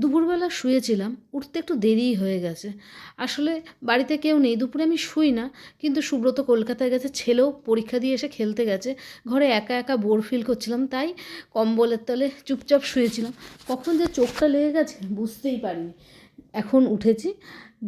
দুপুরবেলা শুয়েছিলাম, উঠতে একটু দেরিই হয়ে গেছে। আসলে বাড়িতে কেউ নেই, দুপুরে আমি শুই না, কিন্তু সুব্রত কলকাতায় গেছে, ছেলেও পরীক্ষা দিয়ে এসে খেলতে গেছে। ঘরে একা একা বোর ফিল করছিলাম, তাই কম্বলের তলে চুপচাপ শুয়েছিলাম। কখন যে চোখটা লেগে গেছে বুঝতেই পারিনি। এখন উঠেছি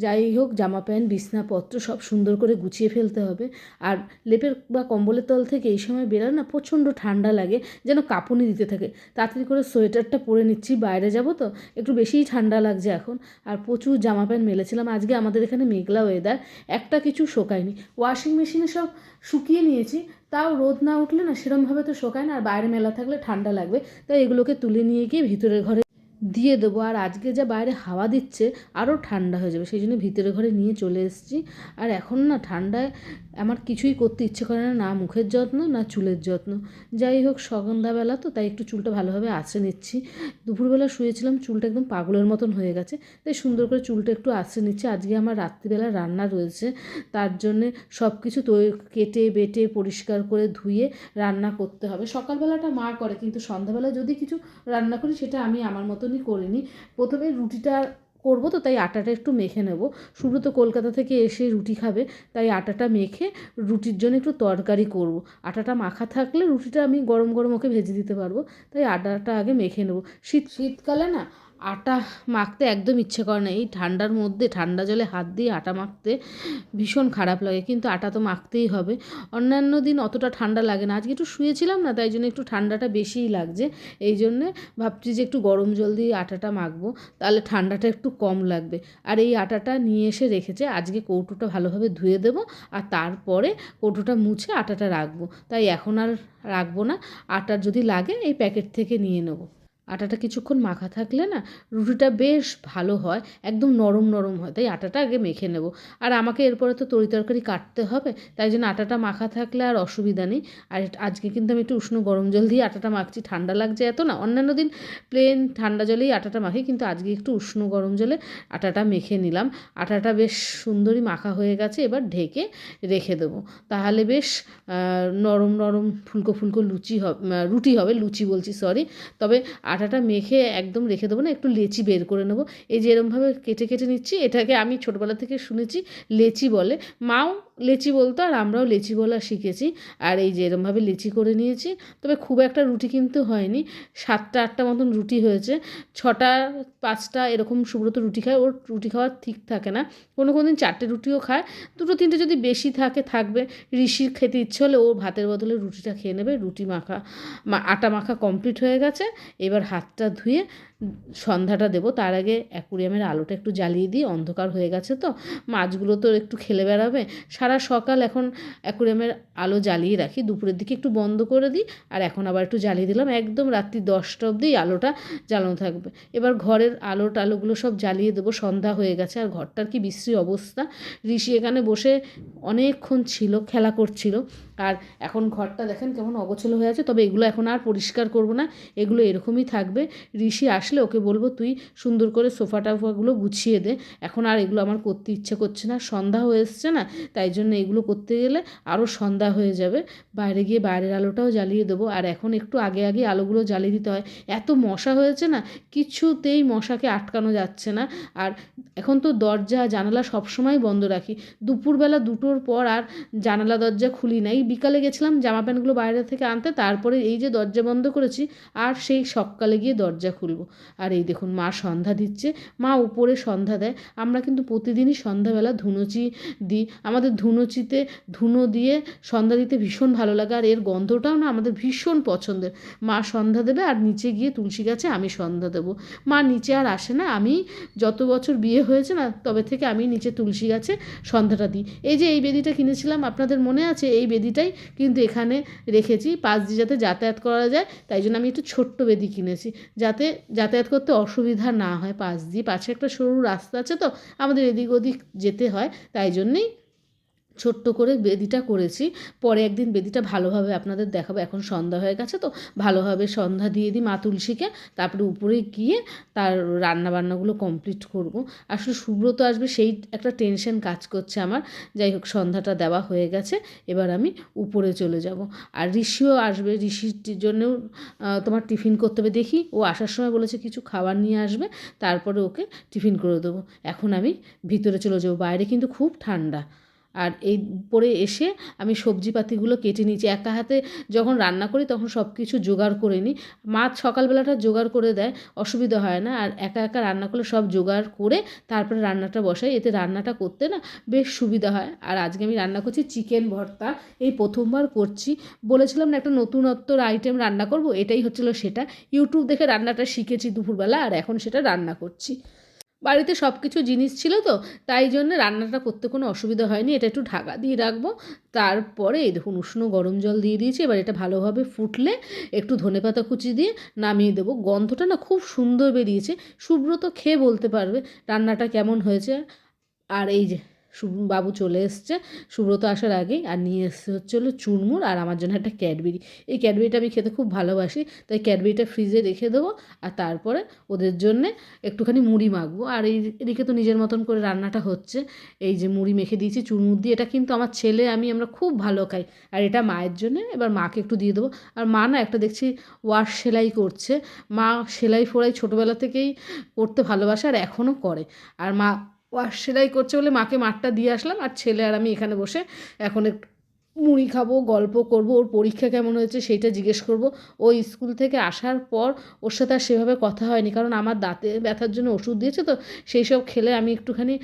যাই হোক, জামা প্যান্ট বিছনাপত্র সব সুন্দর করে গুছিয়ে ফেলতে হবে। আর লেপের বা কম্বলের তল থেকে এই সময় বেরোয় না প্রচণ্ড ঠান্ডা লাগে, যেন কাঁপুনি দিতে থাকে। তাড়াতাড়ি করে সোয়েটারটা পরে নিচ্ছি, বাইরে যাব তো, একটু বেশিই ঠান্ডা লাগছে এখন। আর প্রচুর জামা প্যান্ট মেলেছিলাম, আজকে আমাদের এখানে মেঘলা ওয়েদার একটা কিছু শোকায়নি। ওয়াশিং মেশিনে সব শুকিয়ে নিয়েছি, তাও রোদ না উঠলে না সেরমভাবে তো শোকায় না, আর বাইরে মেলা থাকলে ঠান্ডা লাগবে। তাই এগুলোকে তুলে নিয়ে গিয়ে ভিতরের ঘরে দিয়ে দেবো। আর আজকে যা বাইরে হাওয়া দিচ্ছে, আরও ঠান্ডা হয়ে যাবে। সেই জন্য ভিতরে ঘরে নিয়ে চলে এসেছি। আর এখন না ঠান্ডায় আমার কিছুই করতে ইচ্ছে করে না না মুখের যত্ন, না চুলের যত্ন। যাই হোক সন্ধ্যাবেলা তো, তাই একটু চুলটা ভালোভাবে আঁচড়ে নিচ্ছি। দুপুরবেলা শুয়েছিলাম, চুলটা একদম পাগলের মতন হয়ে গেছে, তাই সুন্দর করে চুলটা একটু আঁচড়ে নিচ্ছি। আজকে আমার রাত্রিবেলা রান্না রয়েছে, তার জন্যে সব কিছু কেটে, বেটে, পরিষ্কার করে ধুয়ে রান্না করতে হবে। সকালবেলাটা মা করে, কিন্তু সন্ধ্যাবেলা যদি কিছু রান্না করি, সেটা আমি আমার মতনই করিনি। প্রথমে রুটিটা করব তো, তাই আটাটা একটু মেখে নেব। সুব্রত কলকাতা থেকে এসে রুটি খাবে, তাই আটাটা মেখে রুটির জন্য একটু তরকারি করব। আটাটা মাখা থাকলে রুটিটা আমি গরম গরম ওকে ভেজে দিতে পারব, তাই আটাটা আগে মেখে নেব। শীত শীতকালে না আটা মাখতে একদম ইচ্ছে করে না। এই ঠান্ডার মধ্যে ঠান্ডা জলে হাত দিয়ে আটা মাখতে ভীষণ খারাপ লাগে, কিন্তু আটা তো মাখতেই হবে। অন্যান্য দিন অতটা ঠান্ডা লাগে না। আজকে একটু শুয়েছিলাম না, তাই জন্য একটু ঠান্ডাটা বেশিই লাগছে। এই জন্যে ভাবছি যে একটু গরম জল দিয়ে আটাটা মাখবো, তাহলে ঠান্ডাটা একটু কম লাগবে। আর এই আটাটা নিয়ে এসে রেখেছে, আজকে কৌটোটা ভালোভাবে ধুয়ে দেবো, আর তারপরে কৌটোটা মুছে আটাটা রাখব। তাই এখন আর রাখব না, আটার যদি লাগে এই প্যাকেট থেকে নিয়ে নেব। আটাটা কিছুক্ষণ মাখা থাকলে না রুটিটা বেশ ভালো হয়, একদম নরম নরম হয়, তাই আটাটা আগে মেখে নেব। আর আমাকে এরপরে তো তরি তরকারি কাটতে হবে, তাই জন্য আটাটা মাখা থাকলে আর অসুবিধা নেই। আর আজকে কিন্তু আমি একটু উষ্ণ গরম জল দিয়ে আটাটা মাখছি, ঠান্ডা লাগছে এত না, অন্যান্য দিন প্লেন ঠান্ডা জলেই আটাটা মাখি, কিন্তু আজকে একটু উষ্ণ গরম জলে আটাটা মেখে নিলাম। আটাটা বেশ সুন্দরই মাখা হয়ে গেছে, এবার ঢেকে রেখে দেবো। তাহলে বেশ নরম নরম ফুলকো ফুলকো লুচি হবে রুটি হবে, লুচি বলছি সরি তবে আটাটা মেখে একদম রেখে দেবো না, একটু লেচি বের করে নেব। এই যে এরমভাবে কেটে কেটে নিচ্ছি, এটাকে আমি ছোটোবেলা থেকে শুনেছি লেচি বলে। মাও লেচি বলতো আর আমরাও লেচি বলা শিখেছি। আর এই যে এরমভাবে লেচি করে নিয়েছি, তবে খুব একটা রুটি কিন্তু হয়নি। সাতটা, আটটা মতন রুটি হয়েছে। ছটা, পাঁচটা এরকম সুব্রত রুটি খায়, ওর রুটি খাওয়ার ঠিক থাকে না। কোনো কোনো দিন চারটে রুটিও খায়। দুটো, তিনটে যদি বেশি থাকে, থাকবে। ঋষির খেতে ইচ্ছে হলে ও ভাতের বদলে রুটিটা খেয়ে নেবে। রুটি মাখা আটা মাখা কমপ্লিট হয়ে গেছে। এবার হাতটা ধুয়ে সন্ধ্যাটা দেবো। তার আগে অ্যাকুরিয়ামের আলোটা একটু জ্বালিয়ে দিই অন্ধকার হয়ে গেছে তো। মাছগুলো তো একটু খেলে বেড়াবে। সারা সকাল এখন অ্যাকুরিয়ামের আলো জ্বালিয়ে রাখি। দুপুরের দিকে একটু বন্ধ করে দিই আর এখন আবার একটু জ্বালিয়ে দিলাম। একদম রাত্রি দশটা অবধি আলোটা জ্বালানো থাকবে। এবার ঘরের আলো টালোগুলো সব জ্বালিয়ে দেবো। সন্ধ্যা হয়ে গেছে আর ঘরটার কি বিশ্রী অবস্থা। ঋষি এখানে বসে অনেকক্ষণ ছিল, খেলা করছিল। আর এখন ঘরটা দেখেন কেমন অগোছলো হয়ে আছে। তবে এগুলো এখন আর পরিষ্কার করব না। এগুলো এরকমই থাকবে। ঋষি আসলে ওকে বলব, তুই সুন্দর করে সোফা টাফাগুলো গুছিয়ে দে। এখন আর এগুলো আমার করতে ইচ্ছে করছে না। সন্ধ্যা হয়ে এসছে না, তাই জন্য এগুলো করতে গেলে আরও সন্ধ্যা হয়ে যাবে। বাইরে গিয়ে বাইরের আলোটাও জ্বালিয়ে দেবো। আর এখন একটু আগে আগে আলোগুলো জ্বালিয়ে দিতে হয়। এত মশা হয়েছে না, কিছুতেই মশাকে আটকানো যাচ্ছে না। আর এখন তো দরজা, জানালা সবসময় বন্ধ রাখি। দুপুরবেলা দুটোর পর আর জানালা, দরজা খুলি নাই বিকালে গেছিলাম জামা প্যান্টগুলো বাইরে থেকে আনতে। তারপরে এই যে দরজা বন্ধ করেছি, আর সেই সকালে গিয়ে দরজা খুলবো। আর এই দেখুন, মা সন্ধ্যা দিচ্ছে। মা উপরে সন্ধ্যা দেয়। আমরা কিন্তু প্রতিদিনই সন্ধ্যাবেলা ধুনুচি দিই। আমাদের ধুনুচিতে ধুনো দিয়ে সন্ধ্যা দিতে ভীষণ ভালো লাগে। আর এর গন্ধটাও না আমাদের ভীষণ পছন্দের। মা সন্ধ্যা দেবে আর নিচে গিয়ে তুলসী গাছে আমি সন্ধ্যা দেবো। মা নিচে আর আসে না। আমি যত বছর বিয়ে হয়েছে না, তবে থেকে আমি নিচে তুলসী গাছে সন্ধ্যাটা দিই। এই যে এই বেদিটা কিনেছিলাম, আপনাদের মনে আছে? এই বেদিটাই কিন্তু এখানে রেখেছি। পাশ দিয়ে যাতে যাতায়াত করা যায়, তাই জন্য আমি একটু ছোট্ট বেদি কিনেছি। যাতে যাতায়াত করতে অসুবিধা না হয় পাশ দিয়ে। পাশে একটা সরু রাস্তা আছে তো, আমাদের এদিক ওদিক যেতে হয়, তাই জন্যেই ছোট্ট করে বেদিটা করেছি। পরে একদিন বেদিটা ভালোভাবে আপনাদের দেখাবো। এখন সন্ধ্যা হয়ে গেছে তো ভালোভাবে সন্ধ্যা দিয়ে দিই মা তুলসীকে। তারপরে উপরে গিয়ে তার রান্নাবান্নাগুলো কমপ্লিট করব। আসলে সুব্রত আসবে সেই একটা টেনশন কাজ করছে আমার। যাই হোক, সন্ধ্যাটা দেওয়া হয়ে গেছে। এবার আমি উপরে চলে যাব। আর ঋষিও আসবে। ঋষির জন্যও তোমার টিফিন করতে হবে। দেখি, ও আসার সময় বলেছে কিছু খাবার নিয়ে আসবে। তারপরে ওকে টিফিন করে দেবো। এখন আমি ভিতরে চলে যাব। বাইরে কিন্তু খুব ঠান্ডা। আর এই পরে এসে আমি সবজিপাতিগুলো কেটে নিয়েছি। একা হাতে যখন রান্না করি তখন সব কিছু জোগাড় করে নিই। মা সকালবেলাটা জোগাড় করে দেয়, অসুবিধা হয় না। আর একা একা রান্না করলে সব জোগাড় করে তারপরে রান্নাটা বসাই। এতে রান্নাটা করতে না বেশ সুবিধা হয়। আর আজকে আমি রান্না করছি চিকেন ভর্তা। এই প্রথমবার করছি। বলেছিলাম না একটা নতুনত্বর আইটেম রান্না করব। এটাই হচ্ছিল সেটা। ইউটিউব দেখে রান্নাটা শিখেছি দুপুরবেলা। আর এখন সেটা রান্না করছি। বাড়িতে সব কিছু জিনিস ছিল তো, তাই জন্য রান্নাটা করতে কোনো অসুবিধা হয়নি। এটা একটু ঢাকা দিয়ে রাখব। তারপরে এই দেখুন উষ্ণ গরম জল দিয়ে দিয়েছি। এবার এটা ভালোভাবে ফুটলে একটু ধনে পাতা কুচি দিয়ে নামিয়ে দেবো। গন্ধটা না খুব সুন্দর বেরিয়েছে। সুব্রত খেয়ে বলতে পারবে রান্নাটা কেমন হয়েছে। আর এই যে বাবু চলে এসছে। সুব্রত আসার আগেই আর নিয়ে এসছে হচ্ছে হলো চুরমুর আর আমার জন্য একটা ক্যাডবেরি। এই ক্যাডবেরিটা আমি খেতে খুব ভালোবাসি, তাই ক্যাডবেরিটা ফ্রিজে রেখে দেবো আর তারপরে ওদের জন্যে একটুখানি মুড়ি মাখবো। আর এই এদিকে তো নিজের মতন করে রান্নাটা হচ্ছে। এই যে মুড়ি মেখে দিয়েছি চুরমুর দিয়ে, এটা কিন্তু আমার ছেলে, আমি, আমরা খুব ভালো খাই। আর এটা মায়ের জন্য, এবার মাকে একটু দিয়ে দেবো। আর মা না একটা দেখছি ওয়াশ সেলাই করছে। মা সেলাই ফোড়াই ছোটোবেলা থেকেই করতে ভালোবাসে আর এখনও করে। আর মা ওয়াশ সেলাই করছে বলে মাকে মাঠটা দিয়ে আসলাম। আর ছেলে আর আমি এখানে বসে এখন একটু মুড়ি খাব, গল্প করব, ওর পরীক্ষা কেমন হয়েছে সেইটা জিজ্ঞেস করব। ও স্কুল থেকে আসার পর ওর সাথে আর সেভাবে কথা হয়নি, কারণ আমার দাঁতে ব্যথার জন্য ওষুধ দিয়েছে তো, সেই সব খেলে আমি একটুখানি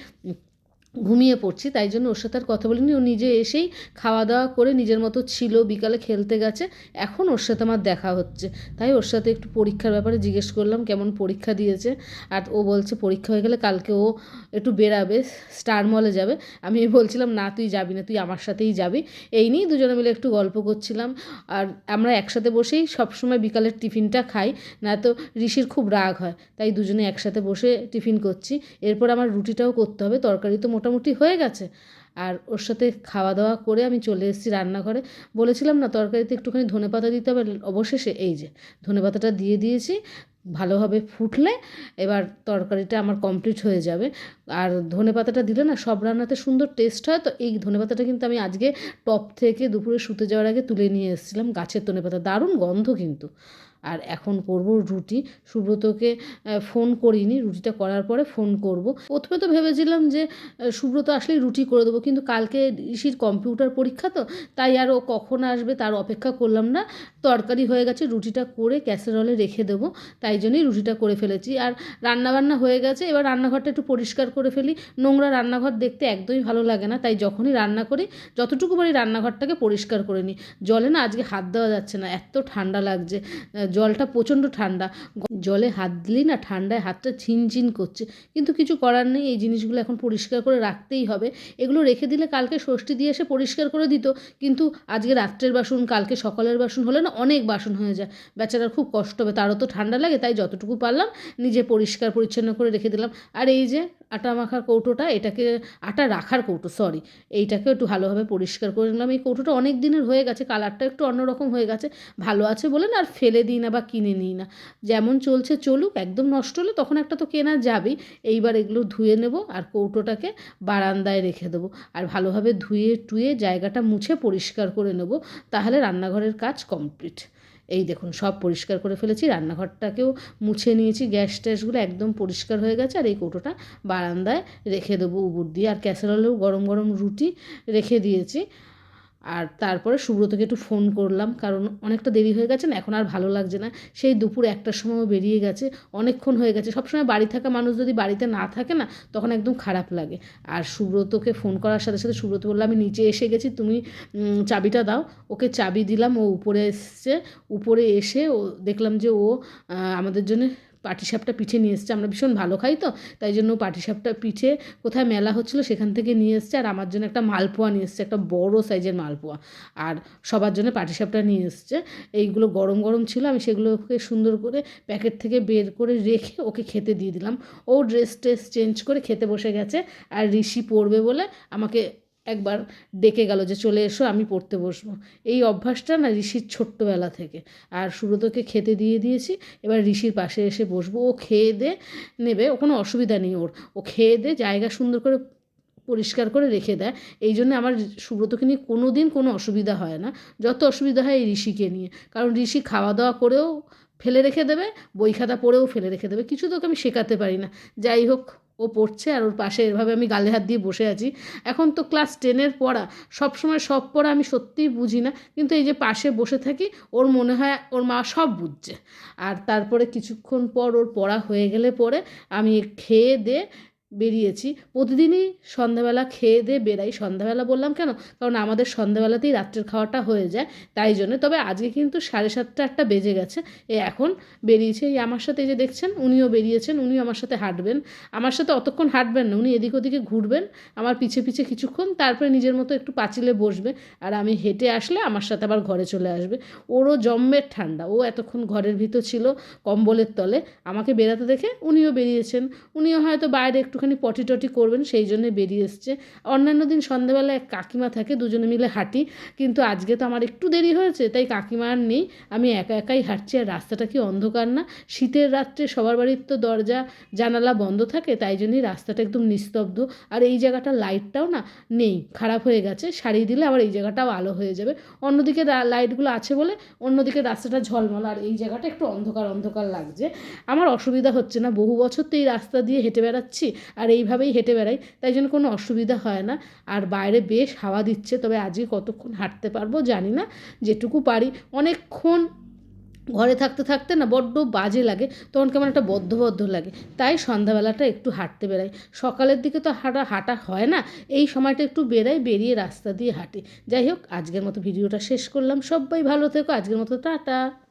ঘুমিয়ে পড়ছি, তাই জন্য ওর সাথে আর কথা বলিনি। ও নিজে এসেই খাওয়া দাওয়া করে নিজের মতো ছিল, বিকালে খেলতে গেছে। এখন ওর সাথে আমার দেখা হচ্ছে। তাই ওর সাথে একটু পরীক্ষার ব্যাপারে জিজ্ঞেস করলাম, কেমন পরীক্ষা দিয়েছে? আর ও বলছে, পরীক্ষা হয়ে গেলে কালকে ও একটু বেরাবে, স্টার মলে যাবে। আমি বলছিলাম, না, তুই যাবি না, তুই আমার সাথেই যাবি। এই নিয়েই দুজনে মিলে একটু গল্প করছিলাম। আর আমরা একসাথে বসেই সবসময় বিকালের টিফিনটা খাই, না তো ঋষির খুব রাগ হয়। তাই দুজনে একসাথে বসে টিফিন করছি। এরপর আমার রুটিটাও করতে হবে, তরকারি তো মোটামুটি হয়ে গেছে। আর ওর সাথে খাওয়া দাওয়া করে আমি চলে এসেছি রান্নাঘরে। বলেছিলাম না, তরকারিতে একটুখানি ধনে পাতা দিতে হবে। অবশেষে এই যে ধনে পাতাটা দিয়ে দিয়েছি। ভালোভাবে ফুটলে এবার তরকারিটা আমার কমপ্লিট হয়ে যাবে। আর ধনেপাতাটা দিলে না সব রান্নাতে সুন্দর টেস্ট হয়। তো এই ধনেপাতাটা কিন্তু আমি আজকে টপ থেকে দুপুরে শুতে যাওয়ার আগে তুলে নিয়ে এসেছিলাম। গাছের ধনেপাতা দারুণ গন্ধ কিন্তু। আর এখন করব রুটি। সুব্রতকে ফোন করিনি। রুটিটা করার পরে ফোন করব। প্রথমে তো ভেবেছিলাম যে সুব্রত আসলেই রুটি করে দেবো। কিন্তু কালকে ঋষির কম্পিউটার পরীক্ষা তো, তাই আর ও কখন আসবে তার অপেক্ষা করলাম না। তরকারি হয়ে গেছে, রুটিটা করে ক্যাসেরলে রেখে দেবো। তাই জন্যই রুটিটা করে ফেলেছি। আর রান্নাবান্না হয়ে গেছে, এবার রান্নাঘরটা একটু পরিষ্কার করে ফেলি। নোংরা রান্নাঘর দেখতে একদমই ভালো লাগে না, তাই যখনই রান্না করি, যতটুকু পারি রান্নাঘরটাকে পরিষ্কার করে নিই। জলে না আজকে হাত দেওয়া যাচ্ছে না, এত ঠান্ডা লাগছে জলটা প্রচণ্ড ঠান্ডা। জলে হাত দিলেই না ঠান্ডায় হাতটা ঝিনঝিন করছে, কিন্তু কিছু করার নেই, এই জিনিসগুলো এখন পরিষ্কার করে রাখতেই হবে। এগুলো রেখে দিলে কালকে ষষ্ঠী দিয়ে এসে পরিষ্কার করে দিত, কিন্তু আজকে রাত্রের বাসন, কালকে সকালের বাসন হলে না অনেক বাসন হয়ে যায়। বেচারার খুব কষ্ট হবে, তারও তো ঠান্ডা লাগে তাই যতটুকু পারলাম, নিজে পরিষ্কার পরিচ্ছন্ন করে রেখে দিলাম। আর এই যে আটা মাখার কৌটোটা, এটাকে আটা রাখার কৌটো সরি এইটাকে একটু ভালোভাবে পরিষ্কার করে নিলাম। এই কৌটোটা অনেক দিনের হয়ে গেছে, কালারটা একটু অন্যরকম হয়ে গেছে, ভালো আছে বলে না, আর ফেলে দিই না বা কিনে নিই না। যেমন চলছে চলুক, একদম নষ্ট হলে তখন একটা তো কেনা যাবেই। এইবার এগুলো ধুয়ে নেব আর কৌটোটাকে বারান্দায় রেখে দেবো। আর ভালোভাবে ধুয়ে টুয়ে জায়গাটা মুছে পরিষ্কার করে নেব, তাহলে রান্নাঘরের কাজ কমপ্লিট এই দেখুন, সব পরিষ্কার করে ফেলেছি, রান্নাঘরটাকেও মুছে নিয়েছি, গ্যাস ট্যাসগুলো একদম পরিষ্কার হয়ে গেছে, আর এই কৌটোটা বারান্দায় রেখে দেবো, উবুর দিয়ে, আর ক্যাসারলেও গরম গরম রুটি রেখে দিয়েছি। আর তারপরে সুব্রতকে একটু ফোন করলাম, কারণ অনেকটা দেরি হয়ে গেছে না, এখন আর ভালো লাগছে না। সেই দুপুর একটার সময়ও বেরিয়ে গেছে, অনেকক্ষণ হয়ে গেছে। সবসময় বাড়ি থাকা মানুষ যদি বাড়িতে না থাকে না, তখন একদম খারাপ লাগে। আর সুব্রতকে ফোন করার সাথে সাথে সুব্রত বলল, আমি নিচে এসে গেছি, তুমি চাবিটা দাও। ওকে চাবি দিলাম, ও উপরে এসছে, উপরে এসে ও দেখলাম যে ও আমাদের জন্য পাটিসাপটা পিঠে নিয়ে এসছে। আমরা ভীষণ ভালো খাই তো, তাই জন্য পাটিসাপটা পিঠে কোথায় মেলা হচ্ছিল সেখান থেকে নিয়ে এসছে। আর আমার জন্য একটা মালপোয়া নিয়ে এসছে, একটা বড় সাইজের মালপোয়া। আর সবার জন্য পাটিসাপটা নিয়ে এসছে। এইগুলো গরম গরম ছিল, আমি সেগুলোকে সুন্দর করে প্যাকেট থেকে বের করে রেখে ওকে খেতে দিয়ে দিলাম। ও ড্রেস ট্রেস চেঞ্জ করে খেতে বসে গেছে। আর ঋষি পড়বে বলে আমাকে একবার ডেকে গেল যে, চলে এসো, আমি পড়তে বসবো। এই অভ্যাসটা না ঋষির ছোট্টবেলা থেকে। আর সুব্রতকে খেতে দিয়ে দিয়েছি। এবার ঋষির পাশে এসে বসবো। ও খেয়ে দে, নেবে, ও কোনো অসুবিধা নেই ওর। ও খেয়ে দে, জায়গা সুন্দর করে পরিষ্কার করে রেখে দেয়। এই জন্য আমার সুব্রতকে নিয়ে কোনো দিন কোনো অসুবিধা হয় না। যত অসুবিধা হয় এই ঋষিকে নিয়ে। কারণ ঋষি খাওয়া দাওয়া করেও ফেলে রেখে দেবে বই খাতা পড়েও ফেলে রেখে দেবে। কিছু তোকে আমি শেখাতে পারি না। যাই হোক ও পড়ছে আর ওর পাশে এভাবে আমি গালে হাত দিয়ে বসে আছি। এখন তো ক্লাস টেনের পড়া। সব সময় সব পড়া আমি সত্যিই বুঝি না। কিন্তু এই যে পাশে বসে থাকি, ওর মনে হয় ওর মা সব বুঝছে। আর তারপরে কিছুক্ষণ পর ওর পড়া হয়ে গেলে পরে আমি খেয়ে দিয়ে বেরিয়েছি। প্রতিদিনই সন্ধ্যাবেলা খেয়ে দিয়ে বেরাই সন্ধ্যাবেলা বললাম কেন? কারণ আমাদের সন্ধ্যাবেলাতেই রাত্রের খাওয়াটা হয়ে যায়। তাই জন্য। তবে আজকে কিন্তু সাড়ে সাতটা একটা বেজে গেছে। এ এখন বেরিয়েছে। এই আমার সাথে এই যে দেখছেন, উনিও বেরিয়েছেন, উনিও আমার সাথে হাঁটবেন। আমার সাথে অতক্ষণ হাঁটবেন না। উনি এদিক ওদিকে ঘুরবেন, আমার পিছে পিছে কিছুক্ষণ, তারপরে নিজের মতো একটু পাঁচিলে বসবে আর আমি হেঁটে আসলে আমার সাথে আবার ঘরে চলে আসবে। ওরও জম্মের ঠান্ডা। ও এতক্ষণ ঘরের ভিতর ছিল কম্বলের তলে। আমাকে বেরাতে দেখে উনিও বেরিয়েছেন। উনিও হয়তো বাইরে একটুখানি পটি টটি করবেন, সেই জন্য বেরিয়ে এসছে। অন্যান্য দিন সন্ধ্যেবেলা এক কাকিমা থাকে, দুজনে মিলে হাঁটি, কিন্তু আজকে তো আমার একটু দেরি হয়েছে, তাই কাকিমা আর নেই। আমি একা একাই হাঁটছি, আর রাস্তাটা কি অন্ধকার না? শীতের রাত্রে সবার বাড়ির তো দরজা, জানালা বন্ধ থাকে, তাই জন্যই রাস্তাটা একদম নিস্তব্ধ। আর এই জায়গাটা লাইটটাও না নেই, খারাপ হয়ে গেছে, সারিয়ে দিলে আবার এই জায়গাটাও আলো হয়ে যাবে। অন্যদিকে লাইটগুলো আছে বলে, অন্যদিকে রাস্তাটা ঝলমল, আর এই জায়গাটা একটু অন্ধকার অন্ধকার লাগছে। আমার অসুবিধা হচ্ছে না, বহু বছর তো এই রাস্তা দিয়ে হেঁটে বেড়াচ্ছি আর এইভাবেই হেঁটে বেড়াই। তাই জন্য কোনো অসুবিধা হয় না। আর বাইরে বেশ হাওয়া দিচ্ছে, তবে আজকে কতক্ষণ হাঁটতে পারব জানি না। যেটুকু পারি। অনেকক্ষণ ঘরে থাকতে থাকতে না বড্ড বাজে লাগে। তখন কেমন একটা বদ্ধ বদ্ধ লাগে। তাই সন্ধ্যাবেলাটা একটু হাঁটতে বেরাই সকালের দিকে তো হাঁটা হাঁটা হয় না। এই সময়টা একটু বেরাই বেরিয়ে রাস্তা দিয়ে হাঁটি। যাই হোক, আজকের মতো ভিডিওটা শেষ করলাম। সবাই ভালো থেকো। আজকের মতো টাটা।